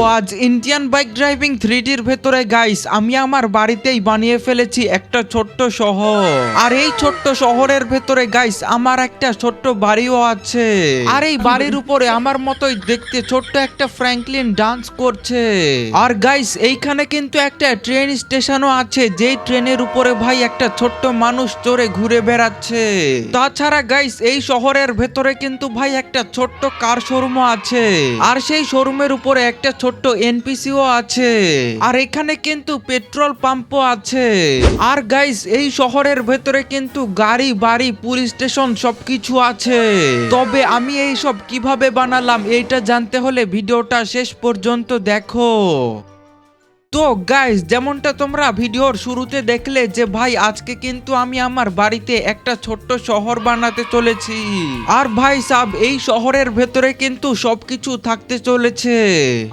আজ Indian bike driving থ্রিডির ভেতরে guys আমি আমার বাড়িতেই বানিয়ে ফেলেছি একটা ছোট্ট শহর। আর এই ছোট্ট শহরের ভেতরে গাইস আমার একটা ছোট্ট বাড়িও আছে। আর এই বাড়ির উপরে আমার মতোই দেখতে ছোট্ট একটা ফ্র্যাঙ্কলিন ডান্স করছে। আর গাইস এইখানে কিন্তু একটা ট্রেন স্টেশনও আছে, যেই ট্রেনের উপরে ভাই একটা ছোট্ট মানুষ চড়ে ঘুরে বেড়াচ্ছে। তাছাড়া গাইস এই শহরের ভেতরে কিন্তু ভাই একটা ছোট্ট কার শোরুমও আছে। আর সেই শোরুমের উপরে একটা ছোট্ট এনপিসিও আছে। আর এখানে কিন্তু পেট্রোল পাম্পও আছে। আর গাইস এই শহরের ভেতরে কিন্তু গাড়ি, বাড়ি, পুলিশ স্টেশন সবকিছু আছে। তবে আমি এই সব কীভাবে বানালাম, এইটা জানতে হলে ভিডিওটা শেষ পর্যন্ত দেখো। তো গাইস যেমনটা তোমরা ভিডিওর শুরুতে দেখলে যে ভাই, আজকে কিন্তু আমি আমার বাড়িতে একটা ছোট্ট শহর বানাতে চলেছি। আর ভাই সাব, এই শহরের ভেতরে কিন্তু সবকিছু থাকতে চলেছে।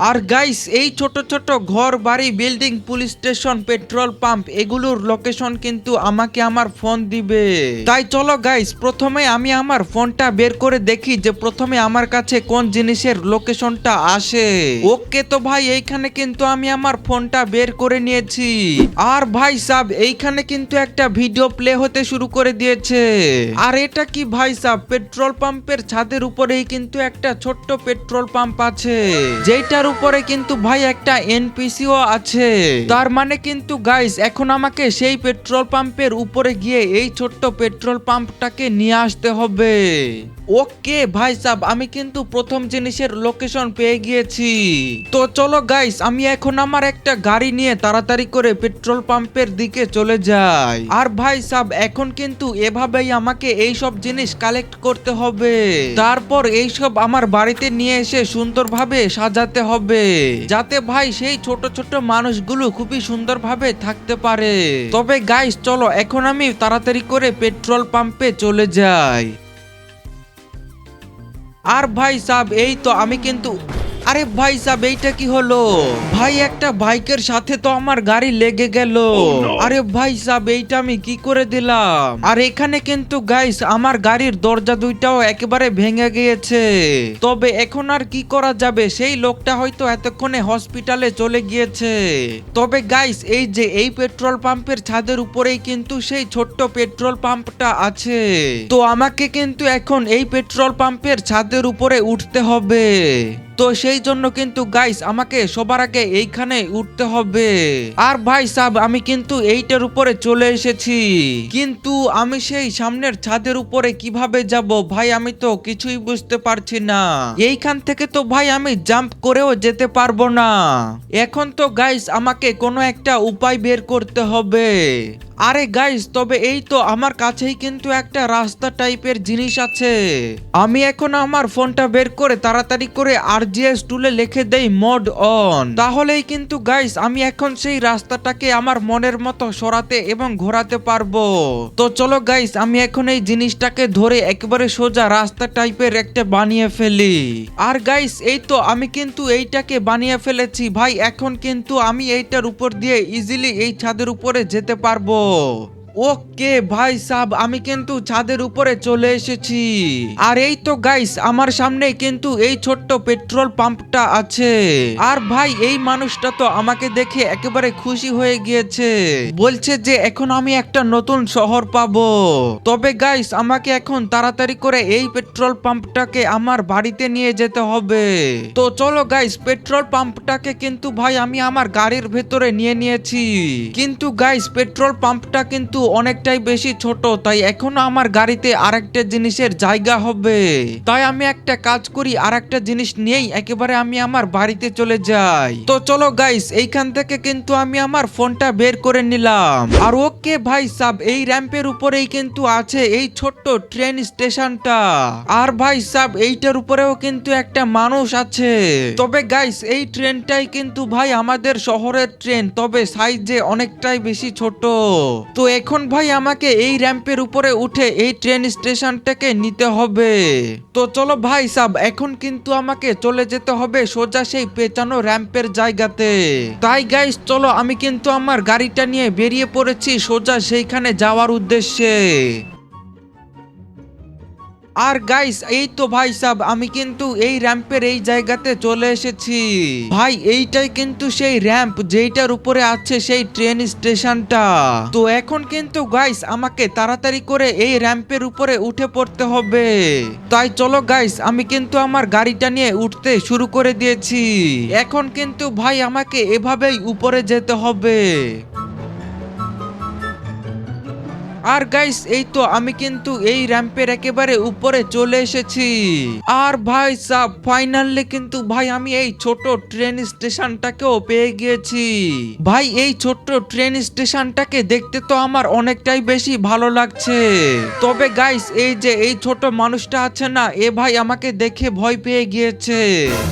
আর গাইস এই ছোট ছোট ঘর, বাড়ি building police station petrol pump এগুলোর লোকেশন কিন্তু আমাকে আমার ফোন দিবে। তাই চলো গাইস প্রথমে আমি আমার ফোনটা বের করে দেখি যে প্রথমে আমার কাছে কোন জিনিসের লোকেশনটা আসে। ওকে তো ভাই, এইখানে কিন্তু আমি আমার ফোনটা বের করে নিয়েছি। আর ভাই সাব, এইখানে কিন্তু একটা ভিডিও প্লে হতে শুরু করে দিয়েছে। আর এটা কি ভাই সাব, পেট্রোল পাম্পের ছাদের উপরেই কিন্তু একটা ছোট্ট পেট্রোল পাম্প আছে। যেটার উপরে কিন্তু ভাই একটা এনপিসিও আছে। তার মানে কিন্তু গাইস এখন আমাকে সেই পেট্রোল পাম্পের উপরে গিয়ে এই ছোট্ট পেট্রোল পাম্পটাকে নিয়ে আসতে হবে। ওকে ভাই সাব, আমি কিন্তু প্রথম জিনিসের লোকেশন পেয়ে গিয়েছি। তো চলো গাইস আমি এখন আমার একটা গাড়ি নিয়ে তাড়াতাড়ি করে পেট্রোল পাম্পের দিকে চলে যাই আর ভাই সাব, এখন কিন্তু এভাবেই আমাকে এই সব জিনিস কালেক্ট করতে হবে। তারপর এই সব আমার বাড়িতে নিয়ে এসে সুন্দরভাবে সাজাতে হবে। যাতে ভাই সেই ছোট ছোট মানুষগুলো খুবই সুন্দরভাবে থাকতে পারে। তবে গাইস চলো, এখন আমি তাড়াতাড়ি করে পেট্রোল পাম্পে চলে যাই। আর ভাই সাব, এই তো আমি কিন্তু আরে ভাই সাব এইটা কি হলো? ভাই একটা বাইকের সাথে তো আমার গাড়ি লেগে গেল। আরে ভাই সাব এইটা আমি কি করে দিলাম? আর এখানে কিন্তু গাইস আমার গাড়ির দরজা দুইটাও একেবারে ভেঙে গিয়েছে। তবে এখন আর কি করা যাবে? সেই লোকটা হয়তো এতক্ষণে হসপিটালে চলে গিয়েছে। তবে গাইস এই যে এই পেট্রোল পাম্পের ছাদের উপরেই কিন্তু সেই ছোট্ট পেট্রোল পাম্পটা আছে। তো আমাকে কিন্তু এখন এই পেট্রোল পাম্পের ছাদের উপরে উঠতে হবে। তো সেই জন্য কিন্তু গাইস আমাকে সবার আগে এইখানে উঠতে হবে। আর ভাই সাব, আমি কিন্তু এইটার উপরে চলে এসেছি। কিন্তু আমি সেই সামনের ছাদের উপরে কীভাবে যাব? ভাই, আমি তো কিছুই বুঝতে পারছি না। এইখান থেকে তো ভাই, আমি জাম্প করেও যেতে পারব না। এখন তো গাইস আমাকে কোনো একটা উপায় বের করতে হবে। আরে গাইস তবে এই তো আমার কাছেই কিন্তু একটা রাস্তা টাইপের জিনিস আছে। আমি এখন আমার ফোনটা বের করে তাড়াতাড়ি করে আরজিএস টুলে লিখে দেই মোড অন তাহলেই কিন্তু গাইস আমি এখন সেই রাস্তাটাকে আমার মনের মতো সরাতে এবং ঘোরাতে পারব। তো চলো গাইস আমি এখন এই জিনিসটাকে ধরে একেবারে সোজা রাস্তা টাইপের একটা বানিয়ে ফেলি। আর গাইস এই তো আমি কিন্তু এইটাকে বানিয়ে ফেলেছি। ভাই, এখন কিন্তু আমি এইটার উপর দিয়ে ইজিলি এই ছাদের উপরে যেতে পারব। ওকে ভাই সাব, আমি কিন্তু ছাদের উপরে চলে এসেছি। আর এই তো গাইস আমার সামনে কিন্তু এই ছোট্ট পেট্রোল পাম্পটা আছে। আর ভাই, এই মানুষটা তো আমাকে দেখে একেবারে খুশি হয়ে গিয়েছে। বলছে যে এখন আমি একটা নতুন শহর পাবো। তবে গাইস আমাকে এখন তাড়াতাড়ি করে এই পেট্রোল পাম্পটাকে আমার বাড়িতে নিয়ে যেতে হবে। তো চলো গাইস পেট্রোল পাম্পটাকে কিন্তু ভাই, আমি আমার গাড়ির ভেতরে নিয়ে নিয়েছি। কিন্তু গাইস পেট্রোল পাম্পটা কিন্তু অনেকটাই বেশি ছোট, তাই এখনও আমার গাড়িতে আরেকটা জিনিসের জায়গা হবে। তাই আমি একটা কাজ করি, আরেকটা জিনিস নিয়েই একেবারে আমি আমার বাড়িতে চলে যাই। তো চলো গাইস এইখান থেকে কিন্তু আমি আমার ফোনটা বের করে নিলাম। আর ওকে ভাই সাব, এই র্যাম্পের উপরেই কিন্তু আছে এই ছোট্ট ট্রেন স্টেশনটা। আর ভাই সাব, এইটার উপরেও কিন্তু একটা মানুষ আছে। তবে গাইস এই ট্রেনটাই কিন্তু ভাই আমাদের শহরের ট্রেন, তবে সাইজে অনেকটাই বেশি ছোট। তো এখন ভাই আমাকে এই র্যাম্পের উপরে উঠে এই ট্রেন স্টেশনটাকে নিতে হবে। তো চলো ভাই সাব, এখন কিন্তু আমাকে চলে যেতে হবে সোজা সেই পেঁচানো র্যাম্পের জায়গাতে। তাই গাইস চলো আমি কিন্তু আমার গাড়িটা নিয়ে বেরিয়ে পড়েছি সোজা সেইখানে যাওয়ার উদ্দেশ্যে। আর গাইস এই তো ভাই সাব, আমি কিন্তু এই র্যাম্পের এই জায়গাতে চলে এসেছি। ভাই, এইটাই কিন্তু সেই র্যাম্প যেইটার উপরে আছে সেই ট্রেন স্টেশনটা তো এখন কিন্তু গাইস আমাকে তাড়াতাড়ি করে এই র্যাম্পের উপরে উঠে পড়তে হবে। তাই চলো গাইস আমি কিন্তু আমার গাড়িটা নিয়ে উঠতে শুরু করে দিয়েছি। এখন কিন্তু ভাই, আমাকে এভাবেই উপরে যেতে হবে। আর গাইস এই তো আমি কিন্তু এই র্যাম্পের একেবারে উপরে চলে এসেছি। আর ভাই সাব ফাইনালি কিন্তু ভাই আমি এই ছোট ট্রেন স্টেশনটাকেও পেয়ে গিয়েছি। ভাই, এই ছোট্ট ট্রেন স্টেশনটাকে দেখতে তো আমার অনেকটাই বেশি ভালো লাগছে। তবে গাইস এই যে এই ছোট মানুষটা আছে না, এ ভাই আমাকে দেখে ভয় পেয়ে গিয়েছে।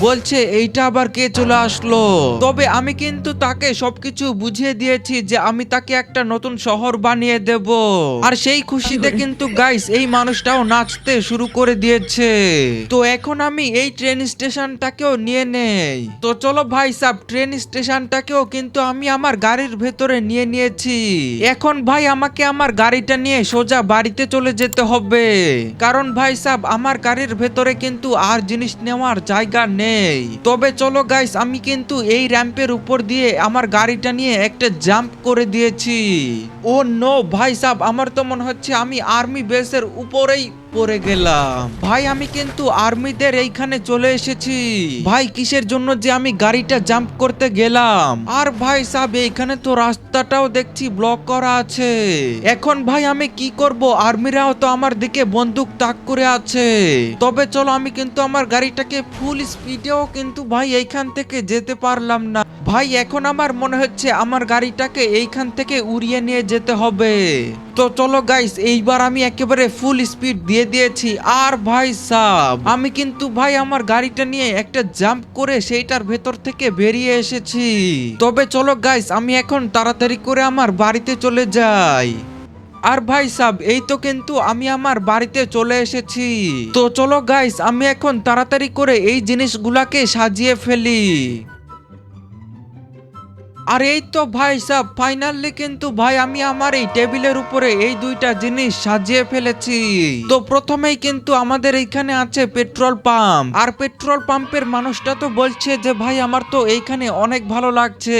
বলছে, এইটা আবার কে চলে আসলো? তবে আমি কিন্তু তাকে সবকিছু বুঝিয়ে দিয়েছি যে আমি তাকে একটা নতুন শহর বানিয়ে দেব। আর সেই খুশিতে কিন্তু গাইস এই মানুষটাও নাচতে শুরু করে দিয়েছে। তো এখন আমি এই ট্রেন স্টেশনটাকেও নিয়ে নেই। তো চলো ভাই সাব ট্রেন স্টেশনটাকেও কিন্তু আমি আমার গাড়ির ভেতরে নিয়ে নিয়েছি। এখন ভাই আমাকে আমার গাড়িটা নিয়ে সোজা বাড়িতে চলে যেতে হবে। কারণ ভাই সাব আমার গাড়ির ভেতরে কিন্তু আর জিনিস নেওয়ার জায়গা নেই। তবে চলো গাইস আমি কিন্তু এই র্যাম্পের উপর দিয়ে আমার গাড়িটা নিয়ে একটা জাম্প করে দিয়েছি। ও নো ভাই সাব আমার তো মনে হচ্ছে আমি আর্মি বেসের উপরেই পড়ে গেলাম। ভাই, আমি কিন্তু আর্মিদের এইখানে চলে এসেছি। ভাই, কিসের জন্য যে আমি গাড়িটা জাম্প করতে গেলাম? আর ভাই সাহেব, এইখানে তো রাস্তাটাও দেখছি ব্লক করা আছে। এখন ভাই, আমি কি করব? আর্মিরাও তো আমার দিকে বন্দুক তাক করে আছে। তবে চলো, আমি কিন্তু আমার গাড়িটাকে ফুল স্পিডেও কিন্তু ভাই এইখান থেকে যেতে পারলাম না। ভাই, এখন আমার মনে হচ্ছে আমার গাড়িটাকে এইখান থেকে উড়িয়ে নিয়ে যেতে হবে। তো চলো গাইস এইবার আমি একেবারে ফুল স্পিড দিয়ে দিয়েছি। আর ভাই সাব, আমি কিন্তু ভাই আমার গাড়িটা নিয়ে একটা জাম্প করে সেইটার ভেতর থেকে বেরিয়ে এসেছি। তবে চলো গাইস আমি এখন তাড়াতাড়ি করে আমার বাড়িতে চলে যাই। আর ভাই সাব, এই তো কিন্তু আমি আমার বাড়িতে চলে এসেছি। তো চলো গাইস আমি এখন তাড়াতাড়ি করে এই জিনিসগুলাকে সাজিয়ে ফেলি। আর এই তো ভাই সাহ ফাইনালি কিন্তু ভাই আমি আমার এই টেবিলের উপরে এই দুইটা জিনিস সাজিয়ে ফেলেছি। তো প্রথমেই কিন্তু আমাদের এইখানে আছে পেট্রোল পাম্প। আর পেট্রোল পাম্পের মানুষটা তো বলছে যে, ভাই, আমার তো এইখানে অনেক ভালো লাগছে।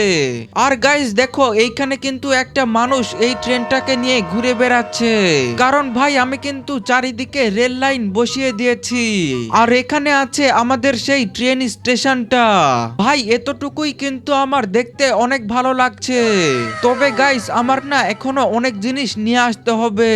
আর গাইস দেখো, এইখানে কিন্তু একটা মানুষ এই ট্রেনটাকে নিয়ে ঘুরে বেড়াচ্ছে। কারণ ভাই, আমি কিন্তু চারিদিকে রেল লাইন বসিয়ে দিয়েছি। আর এখানে আছে আমাদের সেই ট্রেন স্টেশনটা। ভাই, এতটুকুই কিন্তু আমার দেখতে অনেক ভালো লাগছে। তবে গাইস আমার না এখনও অনেক জিনিস নিয়ে আসতে হবে।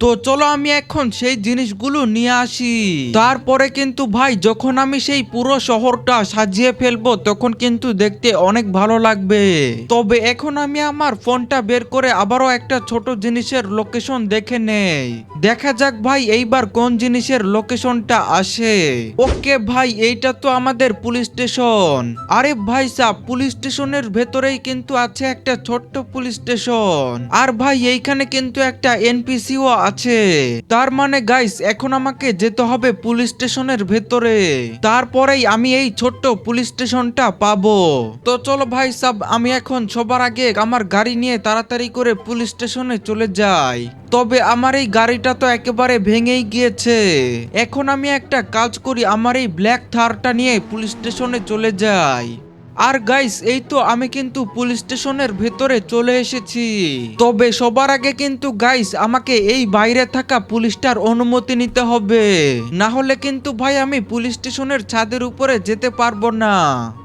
তো চলো আমি এখন সেই জিনিসগুলো নিয়ে আসি। তারপরে কিন্তু ভাই, যখন আমি সেই পুরো শহরটা সাজিয়ে ফেলব, তখন কিন্তু দেখতে অনেক ভালো লাগবে। তবে এখন আমি আমার ফোনটা বের করে আবারও একটা ছোট জিনিসের লোকেশন দেখে নেই। দেখা যাক ভাই, এইবার কোন জিনিসের লোকেশনটা আসে। ওকে ভাই, এইটা তো আমাদের পুলিশ স্টেশন। আরে ভাই সাহ পুলিশ স্টেশনের ভেতরেই কিন্তু আছে একটা ছোট্ট পুলিশ স্টেশন। আর ভাই, এইখানে কিন্তু একটা এনপিসিও আছে। তার মানে গাইস এখন আমাকে যেতে হবে পুলিশ স্টেশনের ভেতরে। তারপরেই আমি এই ছোট্ট পুলিশ স্টেশনটা পাবো। তো চলো ভাই সাহ আমি এখন সবার আগে আমার গাড়ি নিয়ে তাড়াতাড়ি করে পুলিশ স্টেশনে চলে যাই। তবে আমার এই গাড়িটা তো একেবারে ভেঙেই গিয়েছে। এখন আমি একটা কাজ করি, আমার এই ব্ল্যাক থারটা নিয়ে পুলিশ স্টেশনে চলে যাই। আর গাইস এই তো আমি কিন্তু পুলিশ স্টেশনের ভেতরে চলে এসেছি। তবে সবার আগে কিন্তু গাইস আমাকে এই বাইরে থাকা পুলিশটার অনুমতি নিতে হবে। না হলে কিন্তু ভাই, আমি পুলিশ স্টেশনের ছাদের উপরে যেতে পারব না।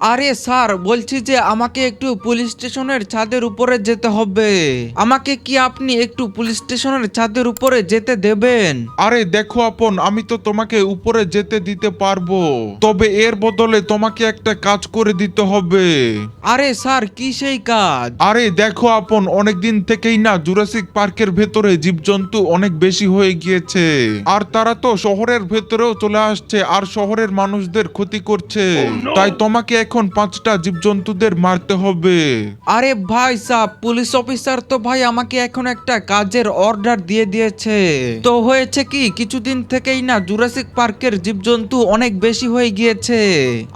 আরে স্যার বলছি যে আমাকে একটু পুলিশ স্টেশনের ছাদের উপরে যেতে হবে। আমাকে কি আপনি একটু পুলিশ স্টেশনের ছাদের উপরে যেতে দেবেন? আরে দেখো আপন, আমি তো তোমাকে উপরে যেতে দিতে পারব। তবে এর বদলে তোমাকে একটা কাজ করে দিতে হবে। আরে স্যার কি সেই কাজ? আরে দেখো আপন অনেকদিন থেকেই না জুরাসিক পার্কের ভেতরে জীবজন্তু অনেক বেশি হয়ে গিয়েছে। আর তারা তো শহরের ভেতরেও চলে আসছে আর শহরের মানুষদের ক্ষতি করছে। তাই তোমাকে এখন পাঁচটা জীবজন্তুদের মারতে হবে। আরে ভাই সাহ পুলিশ অফিসার তো ভাই আমাকে এখন একটা কাজের অর্ডার দিয়ে দিয়েছে। তো হয়েছে কি কিছুদিন থেকেই না জুরাসিক পার্কের জীবজন্তু অনেক বেশি হয়ে গিয়েছে।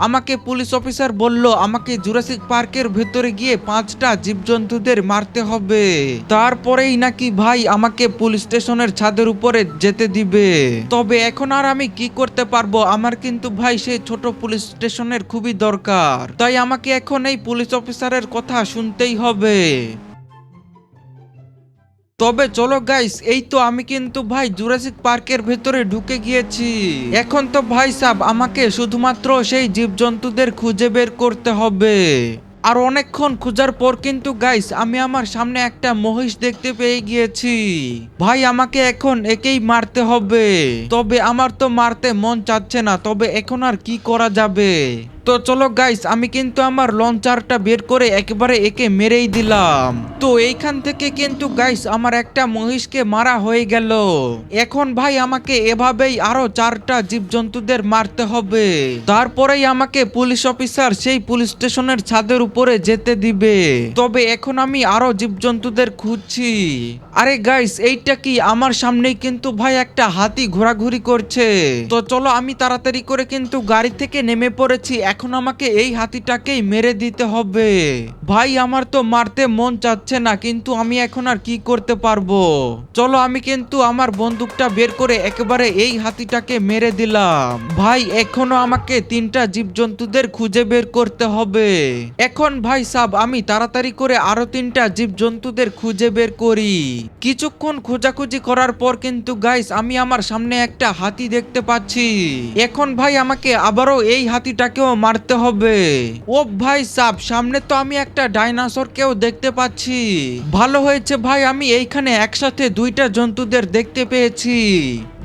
আমাকে পুলিশ অফিসার বলল আমাকে আমাকে জুরাসিক পার্কের ভেতরে গিয়ে পাঁচটা জীবজন্তুদের মারতে হবে। তারপরেই নাকি ভাই আমাকে পুলিশ স্টেশনের ছাদের উপরে যেতে দিবে। তবে এখন আর আমি কি করতে পারব? আমার কিন্তু ভাই সেই ছোট পুলিশ স্টেশনের খুবই দরকার। তাই আমাকে এখন এই পুলিশ অফিসারের কথা শুনতেই হবে। তবে চলো গাইস এই তো আমি কিন্তু ভাই জুরাসিক পার্কের ভেতরে ঢুকে গিয়েছি। এখন তো ভাই সাব, আমাকে শুধুমাত্র সেই জীবজন্তুদের খুঁজে বের করতে হবে। আর অনেকক্ষণ খোঁজার পর কিন্তু গাইস আমি আমার সামনে একটা মহিষ দেখতে পেয়ে গিয়েছি। ভাই, আমাকে এখন একেই মারতে হবে। তবে আমার তো মারতে মন চাচ্ছে না, তবে এখন আর কি করা যাবে? তো চলো গাইস আমি কিন্তু আমার লঞ্চারটা বের করে একেবারে একে মেরেই দিলাম। তো এইখান থেকে কিন্তু গাইস আমার একটা মহিষকে মারা হয়ে গেল। এখন ভাই আমাকে এভাবেই আরও চারটা জীবজন্তুদের মারতে হবে। তারপরেই আমাকে পুলিশ অফিসার সেই পুলিশ স্টেশনের ছাদের উপরে যেতে দিবে। তবে এখন আমি আরও জীবজন্তুদের খুঁজছি। আরে গাইস এইটা কি? আমার সামনেই কিন্তু ভাই একটা হাতি ঘোরাঘুরি করছে। তো চলো আমি তাড়াতাড়ি করে কিন্তু গাড়ি থেকে নেমে পড়েছি। এখন আমাকে এই হাতিটাকেই মেরে দিতে হবে। ভাই, আমার তো মারতে মন চাচ্ছে না, কিন্তু আমি এখন আর কি করতে পারব? চলো, আমি কিন্তু আমার বন্দুকটা বের করে একেবারে এই হাতিটাকে মেরে দিলাম। ভাই, এখনও আমাকে তিনটা জীবজন্তুদের খুঁজে বের করতে হবে। এখন ভাই সাব, আমি তাড়াতাড়ি করে আরও তিনটা জীবজন্তুদের খুঁজে বের করি। কিছুক্ষণ খোঁজাখুঁজি করার পর কিন্তু গাইস আমি আমার সামনে একটা হাতি দেখতে পাচ্ছি। এখন ভাই, আমাকে আবারও এই হাতিটাকেও মারতে হবে। ও ভাই সাব, সামনে তো আমি একটা ডাইনোসরকেও দেখতে পাচ্ছি। ভালো হয়েছে ভাই আমি এইখানে একসাথে দুইটা জন্তুদের দেখতে পেয়েছি।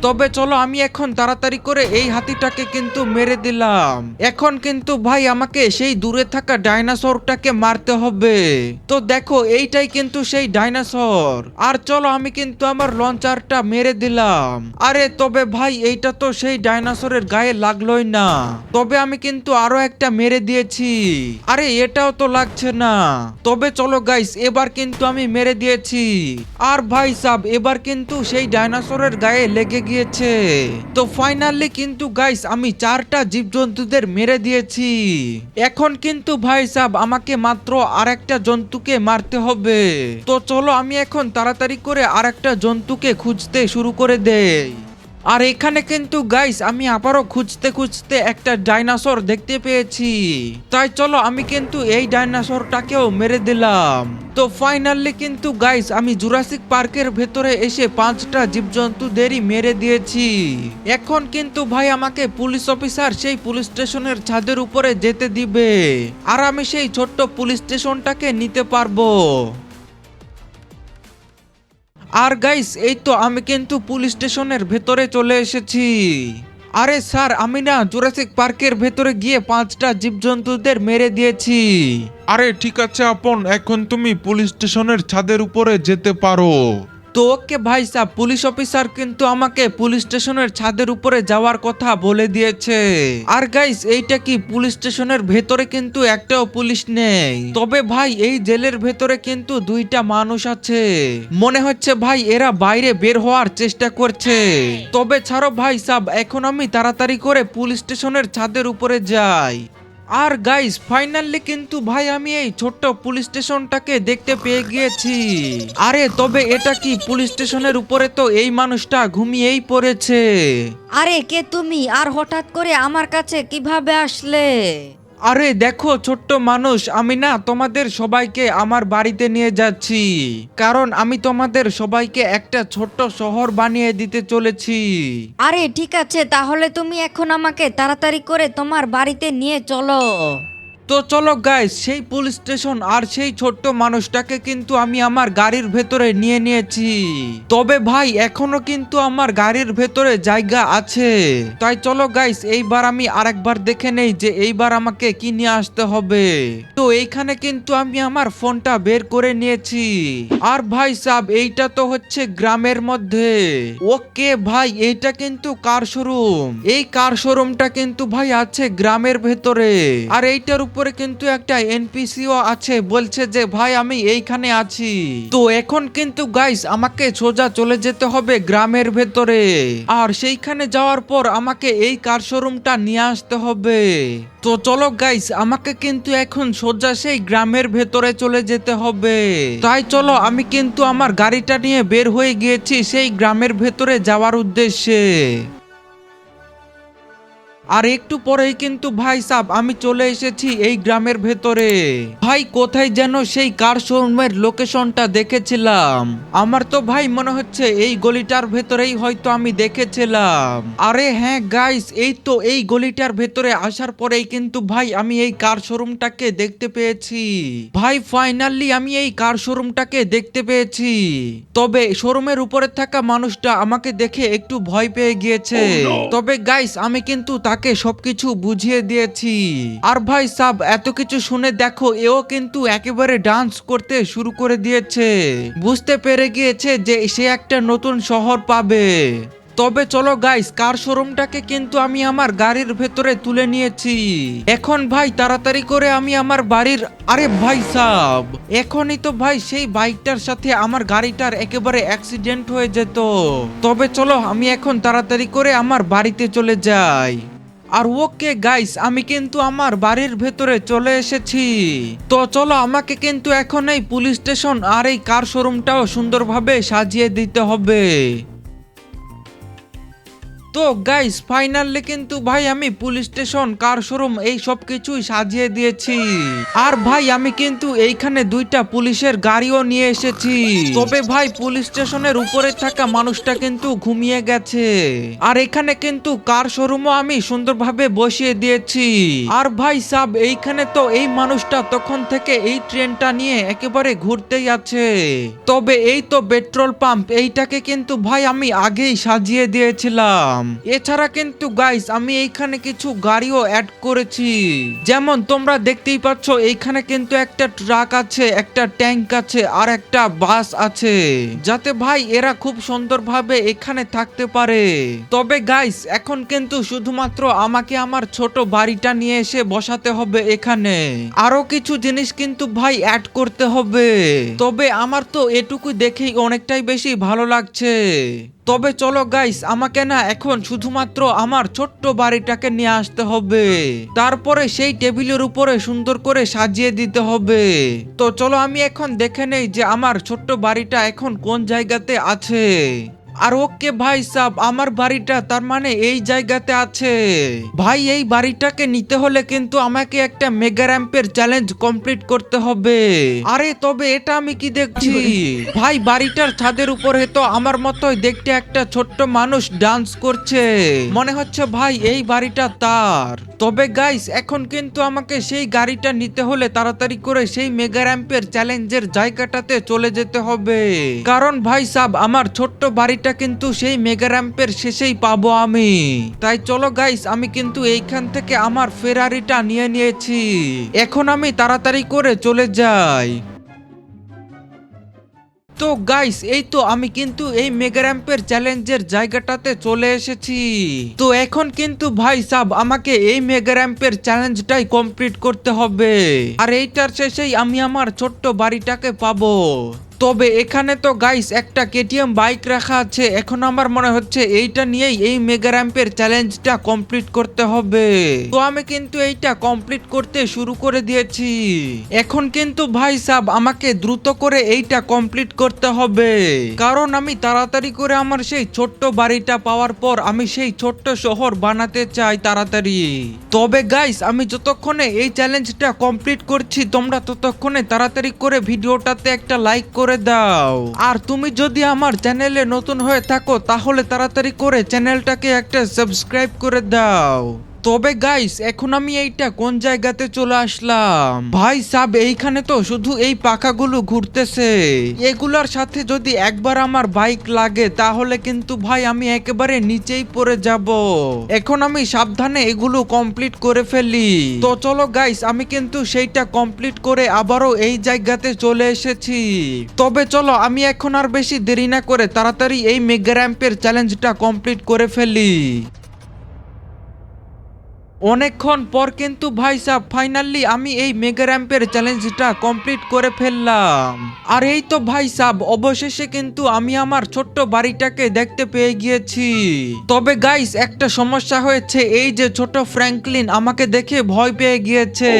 তবে চলো আমি এখন তাড়াতাড়ি করে এই হাতিটাকে কিন্তু মেরে দিলাম। এখন কিন্তু ভাই আমাকে সেই দূরে থাকা ডাইনোসরটাকে মারতে হবে। তো দেখো, এইটাই কিন্তু সেই ডাইনোসর। আর চলো আমি কিন্তু আমার লঞ্চারটা মেরে দিলাম। আরে, তবে ভাই, এইটা তো সেই ডাইনোসরের গায়ে লাগলোই না। তবে আমি কিন্তু আরও একটা মেরে দিয়েছি। আরে, এটাও তো লাগছে না। তবে চলো গাইস এবার কিন্তু আমি মেরে দিয়েছি। আর ভাই সাব, এবার কিন্তু সেই ডাইনোসরের গায়ে লেগে গিয়েছে। তো ফাইনালি কিন্তু গাইস আমি চারটা জীবজন্তুদের মেরে দিয়েছি। এখন কিন্তু ভাই সাব, আমাকে মাত্র আরেকটা জন্তুকে মারতে হবে। তো চলো আমি এখন তাড়াতাড়ি করে আরেকটা জন্তুকে খুঁজতে শুরু করে দেই। আর এখানে কিন্তু গাইস আমি আবারও খুঁজতে খুঁজতে একটা ডাইনোসর দেখতে পেয়েছি। তাই চলো, আমি কিন্তু এই ডাইনোসরটাকেও মেরে দিলাম। তো ফাইনালি কিন্তু গাইস আমি জুরাসিক পার্কের ভেতরে এসে পাঁচটা জীবজন্তুদেরই মেরে দিয়েছি। এখন কিন্তু ভাই আমাকে পুলিশ অফিসার সেই পুলিশ স্টেশনের ছাদের উপরে যেতে দিবে। আর আমি সেই ছোট্ট পুলিশ স্টেশনটাকে নিতে পারব। আর গাইস এই তো আমি কিন্তু পুলিশ স্টেশনের ভেতরে চলে এসেছি। আরে স্যার আমি না জোরাসিক পার্কের ভেতরে গিয়ে পাঁচটা জীবজন্তুদের মেরে দিয়েছি। আরে ঠিক আছে আপন, এখন তুমি পুলিশ স্টেশনের ছাদের উপরে যেতে পারো। তো ওকে ভাই সাহ, পুলিশ অফিসার কিন্তু আমাকে পুলিশ স্টেশনের ছাদের উপরে যাওয়ার কথা বলে দিয়েছে। আর গাইস এইটা কি পুলিশ স্টেশনের ভেতরে কিন্তু একটাও পুলিশ নেই। তবে ভাই, এই জেলের ভেতরে কিন্তু দুইটা মানুষ আছে। মনে হচ্ছে ভাই, এরা বাইরে বের হওয়ার চেষ্টা করছে। তবে ছাড়ো ভাই সাব এখন আমি তাড়াতাড়ি করে পুলিশ স্টেশনের ছাদের উপরে যাই। আর গাইস ফাইনালি কিন্তু ভাই, আমি এই ছোট্ট পুলিশ স্টেশনটাকে দেখতে পেয়ে গিয়েছি। আরে, তবে এটা কি পুলিশ স্টেশনের উপরে তো এই মানুষটা ঘুমিয়েই পড়েছে? আরে, কে তুমি? আর হঠাৎ করে আমার কাছে কীভাবে আসলে? আরে দেখো, ছোট্ট মানুষ, আমি না তোমাদের সবাইকে আমার বাড়িতে নিয়ে যাচ্ছি। কারণ আমি তোমাদের সবাইকে একটা ছোট্ট শহর বানিয়ে দিতে চলেছি। আরে, ঠিক আছে, তাহলে তুমি এখন আমাকে তাড়াতাড়ি করে তোমার বাড়িতে নিয়ে চলো। তো চলো গাইস সেই পুলিশ স্টেশন আর সেই ছোট্ট মানুষটাকে কিন্তু আমি আমার গাড়ির ভেতরে নিয়ে নিয়েছি। তবে ভাই, এখনও কিন্তু আমার গাড়ির ভেতরে জায়গা আছে। তাই চলো গাইস এইবার আমি আরেকবার দেখে নেই যে এইবার আমাকে কি নিয়ে আসতে হবে। তো এইখানে কিন্তু আমি আমার ফোনটা বের করে নিয়েছি। আর ভাই সাব, এইটা তো হচ্ছে গ্রামের মধ্যে। ওকে ভাই, এইটা কিন্তু কার শোরুম এই কার শোরুমটা কিন্তু ভাই আছে গ্রামের ভেতরে। আর এইটার উপরে তারপরে কিন্তু একটা এনপিসিও আছে, বলছে যে, ভাই, আমি এইখানে আছি। তো এখন কিন্তু গাইস আমাকে সোজা চলে যেতে হবে গ্রামের ভেতরে। আর সেইখানে যাওয়ার পর আমাকে এই কার শোরুমটা নিয়ে আসতে হবে। তো চলো গাইস আমাকে কিন্তু এখন সোজা সেই গ্রামের ভেতরে চলে যেতে হবে। তাই চলো, আমি কিন্তু আমার গাড়িটা নিয়ে বের হয়ে গিয়েছি সেই গ্রামের ভেতরে যাওয়ার উদ্দেশ্যে। আর একটু পরেই কিন্তু ভাই সাব আমি চলে এসেছি এই গ্রামের ভেতরে। ভাই কোথায় যেন সেই কার শোরুমের লোকেশনটা দেখেছিলাম। আমার তো ভাই মনে হচ্ছে এই গলিটার ভেতরেই হয়তো আমি দেখেছিলাম। আরে হ্যাঁ গাইস এই তো এই গলিটার ভেতরে আসার পরেই কিন্তু ভাই আমি এই কার শোরুমটাকে দেখতে পেয়েছি। ভাই ফাইনালি আমি এই কার শোরুমটাকে দেখতে পেয়েছি। তবে শোরুমের উপরে থাকা মানুষটা আমাকে দেখে একটু ভয় পেয়ে গিয়েছে। তবে গাইস আমি কিন্তু তাকে সবকিছু বুঝিয়ে দিয়েছি। আর ভাই সাব, এত কিছু শুনে দেখো, এও কিন্তু একেবারে ডান্স করতে শুরু করে দিয়েছে। বুঝতে পেরে গিয়েছে যে সে একটা নতুন শহর পাবে। তবে চলো গাইস কার শোরুমটাকে কিন্তু আমি আমার গাড়ির ভেতরে তুলে নিয়েছি। এখন ভাই, তাড়াতাড়ি করে আমি আমার বাড়ির, আরে ভাই সাব, এখনই তো ভাই সেই বাইকটার সাথে আমার গাড়িটার একেবারে অ্যাক্সিডেন্ট হয়ে যেত। তবে চলো, আমি এখন তাড়াতাড়ি করে আমার বাড়িতে চলে যাই। আর ওকে গাইস আমি কিন্তু আমার বাড়ির ভেতরে চলে এসেছি। তো চলো, আমাকে কিন্তু এখন এই পুলিশ স্টেশন আর এই কার শোরুমটাও সুন্দরভাবে সাজিয়ে দিতে হবে। তো গাইস ফাইনালি কিন্তু ভাই আমি পুলিশ স্টেশন কার শোরুম এই সব কিছুই সাজিয়ে দিয়েছি। আর ভাই আমি কিন্তু এইখানে দুইটা পুলিশের গাড়িও নিয়ে এসেছি। তবে ভাই পুলিশ স্টেশনের উপরে থাকা মানুষটা কিন্তু ঘুমিয়ে গেছে। আর এখানে কিন্তু কার শোরুমও আমি সুন্দরভাবে বসিয়ে দিয়েছি। আর ভাই সাব, এইখানে তো এই মানুষটা তখন থেকে এই ট্রেনটা নিয়ে একেবারে ঘুরতেই আছে। তবে এই তো পেট্রোল পাম্প এইটাকে কিন্তু ভাই আমি আগেই সাজিয়ে দিয়েছিলাম। এছাড়া কিন্তু গাইস আমি এইখানে কিছু গাড়িও অ্যাড করেছি। যেমন তোমরা দেখতেই পাচ্ছ, এইখানে কিন্তু একটা ট্রাক আছে, একটা ট্যাঙ্ক আছে, আর একটা বাস আছে। যাতে ভাই এরা খুব সুন্দরভাবে এখানে থাকতে পারে। তবে গাইস এখন কিন্তু শুধুমাত্র আমাকে আমার ছোট বাড়িটা নিয়ে এসে বসাতে হবে এখানে। আরও কিছু জিনিস কিন্তু ভাই অ্যাড করতে হবে। তবে আমার তো এটুকু দেখেই অনেকটাই বেশি ভালো লাগছে। তবে চলো গাইস আমাকে না এখন শুধুমাত্র আমার ছোট্ট বাড়িটাকে নিয়ে আসতে হবে। তারপরে সেই টেবিলের উপরে সুন্দর করে সাজিয়ে দিতে হবে। তো চলো আমি এখন দেখে নেই যে আমার ছোট্ট বাড়িটা এখন কোন জায়গাতে আছে। আর ওকে ভাই সাব, আমার বাড়িটা তার মানে এই জায়গাতে আছে। ভাই, এই বাড়িটাকে নিতে হলে কিন্তু আমাকে একটা মেগা র্যাম্পের চ্যালেঞ্জ কমপ্লিট করতে হবে। আরে, তবে এটা আমি কি দেখছি? ভাই, বাড়িটার ছাদের উপরে তো আমার মতোই দেখতে একটা ছোট্ট মানুষ ডান্স করছে। মনে হচ্ছে ভাই, এই বাড়িটা তার। তবে গাইস এখন কিন্তু আমাকে সেই গাড়িটা নিতে হলে তাড়াতাড়ি করে সেই মেগা র্যাম্পের চ্যালেঞ্জের জায়গাটাতে চলে যেতে হবে। কারণ ভাই সাব, আমার ছোট্ট বাড়িটা কিন্তু সেই মেগা র্যাম্পের শেষেই পাবো আমি। তাই চলো গাইস আমি কিন্তু এইখান থেকে আমার ফেরারিটা নিয়ে নিয়েছি। এখন আমি তাড়াতাড়ি করে চলে যাই। তো গাইস এই তো আমি কিন্তু এই মেগা র্যাম্পের চ্যালেঞ্জের জায়গাটাতে চলে এসেছি। তো এখন কিন্তু ভাই সাব, আমাকে এই মেগা র্যাম্পের চ্যালেঞ্জটাই কমপ্লিট করতে হবে। আর এইটার শেষেই আমি আমার ছোট্ট বাড়িটাকে পাবো। তবে এখানে তো গাইস একটা কেটিএম বাইক রাখা আছে। এখন আমার মনে হচ্ছে এইটা নিয়েই এই মেগা র্যাম্পের চ্যালেঞ্জটা কমপ্লিট করতে হবে। তো আমি কিন্তু এইটা কমপ্লিট করতে শুরু করে দিয়েছি। এখন কিন্তু ভাই সাব, আমাকে দ্রুত করে এইটা কমপ্লিট করতে হবে। কারণ আমি তাড়াতাড়ি করে আমার সেই ছোট্ট বাড়িটা পাওয়ার পর আমি সেই ছোট্ট শহর বানাতে চাই তাড়াতাড়ি। তবে গাইস আমি যতক্ষণে এই চ্যালেঞ্জটা কমপ্লিট করছি, তোমরা ততক্ষণে তাড়াতাড়ি করে ভিডিওটাতে একটা লাইক করে দাও। আর তুমি যদি আমার চ্যানেলে নতুন হয়ে থাকো, তাহলে তাড়াতাড়ি করে চ্যানেলটাকে একটা সাবস্ক্রাইব করে দাও। তবে গাইস এখন আমি এইটা কোন জায়গাতে চলে আসলাম? ভাই সাব, এইখানে তো শুধু এই পাখাগুলো ঘুরতেছে। এগুলার সাথে যদি একবার আমার বাইক লাগে, তাহলে কিন্তু ভাই আমি একেবারে নিচেই পড়ে যাব। এখন আমি সাবধানে এগুলো কমপ্লিট করে ফেলি। তো চলো গাইস আমি কিন্তু সেইটা কমপ্লিট করে আবারও এই জায়গাতে চলে এসেছি। তবে চলো, আমি এখন আর বেশি দেরি না করে তাড়াতাড়ি এই মেগা র্যাম্পের চ্যালেঞ্জটা কমপ্লিট করে ফেলি। অনেকক্ষণ পর কিন্তু ভাই সাহ ফাইনালি আমি এই মেগা র্যাম্পের চ্যালেঞ্জটা কমপ্লিট করে ফেললাম। আর এই তো ভাই সাহ অবশেষে কিন্তু আমি আমার ছোট্ট বাড়িটাকে দেখতে পেয়ে গিয়েছি। তবে গাইস একটা সমস্যা হয়েছে এই যে ছোট ফ্র্যাঙ্কলিন আমাকে দেখে ভয় পেয়ে গিয়েছে।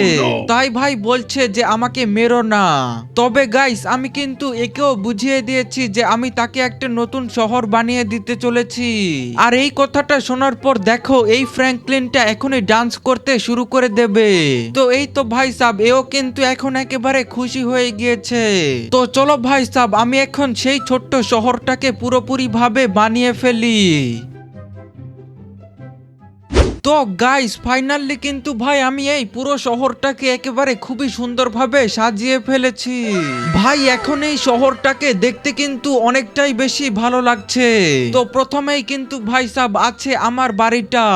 তাই ভাই বলছে যে আমাকে মেরো না। তবে গাইস আমি কিন্তু একেও বুঝিয়ে দিয়েছি যে আমি তাকে একটা নতুন শহর বানিয়ে দিতে চলেছি। আর এই কথাটা শোনার পর দেখো এই ফ্র্যাঙ্কলিনটা এখনই ডান্স করতে শুরু করে দেবে। তো এই তো ভাই সাব, এও কিন্তু এখন একেবারে খুশি হয়ে গিয়েছে। তো চলো ভাই সাব, আমি এখন সেই ছোট্ট শহরটাকে পুরোপুরি ভাবে বানিয়ে ফেলি। তো গাইস ফাইনালি কিন্তু ভাই আমি এই পুরো শহরটাকে একেবারে খুবই সুন্দরভাবে সাজিয়ে ফেলেছি। ভাই, এখন এই শহরটাকে দেখতে কিন্তু অনেকটাই বেশি ভালো লাগছে। তো প্রথমেই কিন্তু ভাই সাব আছে আমার বাড়িটা,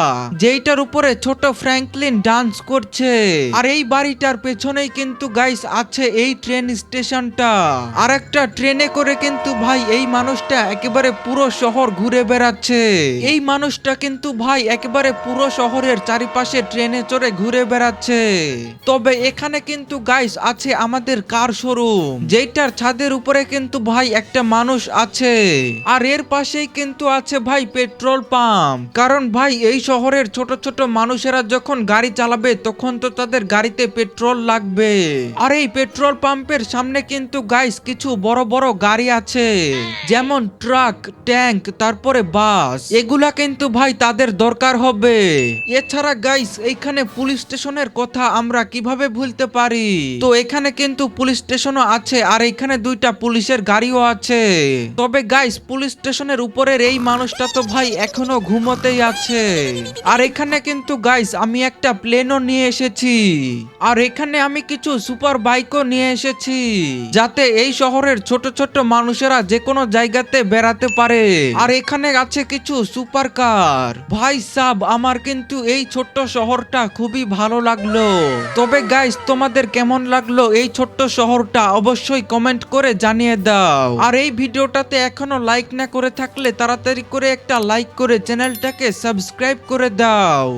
যেইটার উপরে ছোট ফ্র্যাঙ্কলিন ডান্স করছে। আর এই বাড়িটার পেছনেই কিন্তু গাইস আছে এই ট্রেন স্টেশনটা আর একটা ট্রেনে করে কিন্তু ভাই এই মানুষটা একেবারে পুরো শহর ঘুরে বেড়াচ্ছে। এই মানুষটা কিন্তু ভাই একেবারে পুরো শহরের চারিপাশে ট্রেনে চড়ে ঘুরে বেড়াচ্ছে। তবে এখানে কিন্তু গাইস আছে আমাদের কার শোরুম যেটার ছাদের উপরে কিন্তু ভাই একটা মানুষ আছে। আর এর পাশেই কিন্তু আছে ভাই পেট্রোল পাম্প। কারণ ভাই, এই শহরের ছোট ছোট মানুষেরা যখন গাড়ি চালাবে, তখন তো তাদের গাড়িতে পেট্রোল লাগবে। আর এই পেট্রোল পাম্পের সামনে কিন্তু গাইস কিছু বড় বড় গাড়ি আছে। যেমন ট্রাক, ট্যাঙ্ক, তারপরে বাস। এগুলা কিন্তু ভাই তাদের দরকার হবে। এছাড়া গাইস এইখানে পুলিশ স্টেশনের কথা আমরা কীভাবে ভুলতে পারি? তো এখানে কিন্তু পুলিশ স্টেশনও আছে, আর এখানে দুইটা পুলিশের গাড়িও আছে। তবে গাইস পুলিশ স্টেশনের উপরের এই মানুষটা তো ভাই এখনও ঘুমোতেই আছে। আর এখানে কিন্তু গাইস আমি একটা প্লেনও নিয়ে এসেছি। আর এখানে আমি কিছু সুপার বাইকও নিয়ে এসেছি, যাতে এই শহরের ছোট ছোট মানুষেরা যে কোনো জায়গাতে বেড়াতে পারে। আর এখানে আছে কিছু সুপার কার ভাই সাব, আমার কিন্তু এই ছোট্ট শহরটা খুবই ভালো লাগল। তবে গাইস তোমাদের কেমন লাগল এই ছোট্ট শহরটা অবশ্যই কমেন্ট করে জানিয়ে দাও। আর এই ভিডিওটাতে এখনও লাইক না করে থাকলে তাড়াতাড়ি করে একটা লাইক করে চ্যানেলটাকে সাবস্ক্রাইব করে দাও।